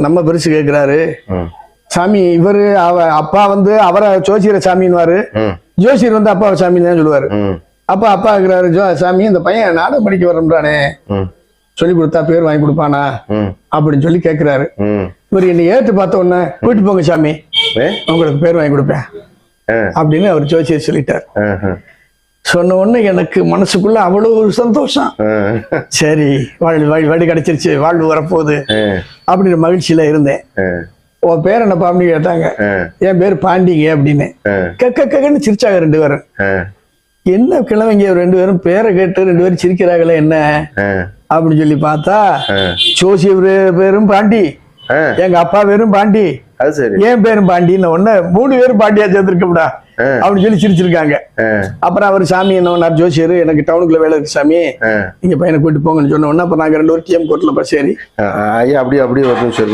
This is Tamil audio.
நம்ம பெருசு கேக்குறாரு. ம் சாமி இவரு அவ அப்பா வந்து அவரை ஜோசியர சாமின்னுவாரு. ம். ஜோசியர் வந்து அப்பா சாமின்னு தான் சொல்லுவாரு அப்பா அப்பா இருக்கிறாரு ஜோ சாமி இந்த பையன் நாடகம் படிக்க வரம்ன்றானே. ம். சொல்லி கொடுத்தா பேர் வாங்கி கொடுப்பானா? அப்படின்னு சொல்லி கேட்கிறாரு இவர் என்னை ஏற்று பார்த்த உடனே கூட்டிட்டு போங்க சாமி. உங்களுக்கு பேர் வாங்கி கொடுப்பேன். அப்படின்னு அவர் ஜோசியர் சொல்லிட்டார். சொன்ன உடனே எனக்கு மனசுக்குள்ள அவ்வளவு ஒரு சந்தோஷம். சரி வாழ் வாழ் வழி கிடைச்சிருச்சு வாழ்வு வரப்போகுது. அப்படின்ற மகிழ்ச்சியில இருந்தேன். உன் பேர் என்னப்பா அப்படின்னு கேட்டாங்க. என் பேர் பாண்டிங்க அப்படின்னு. கக்க கக்கன்னு சிரிச்சாங்க ரெண்டு பேரும். என்ன கிழமைங்க ரெண்டு பேரும் பேரை கேட்டு ரெண்டு பேரும் சிரிக்கிறாங்களே என்ன. அப்படின்னு சொல்லி பார்த்தா. ஜோசியர் பேரும் பாண்டி. எங்க அப்பா பேரும் பாண்டி அது சரி ஏன் பேரும் பாண்டின்னு ஒண்ணு மூணு பேரும் பாண்டியா சேர்ந்திருக்கோம்டா. அப்படின்னு சொல்லி சிரிச்சிருக்காங்க. அப்புறம் அவர் சாமி என்ன பண்ணார் ஜோசியர் எனக்கு டவுனுக்குள்ள வேலை இருக்கு சாமி. நீங்க பையனை கூட்டிட்டு போங்கன்னு சொன்ன உடனே அப்ப நாங்க ரெண்டு பேரும் டிஎம் கோர்ட்ல போய் சரி ஐயா அப்படியே அப்படியே ஒரு நிமிஷம்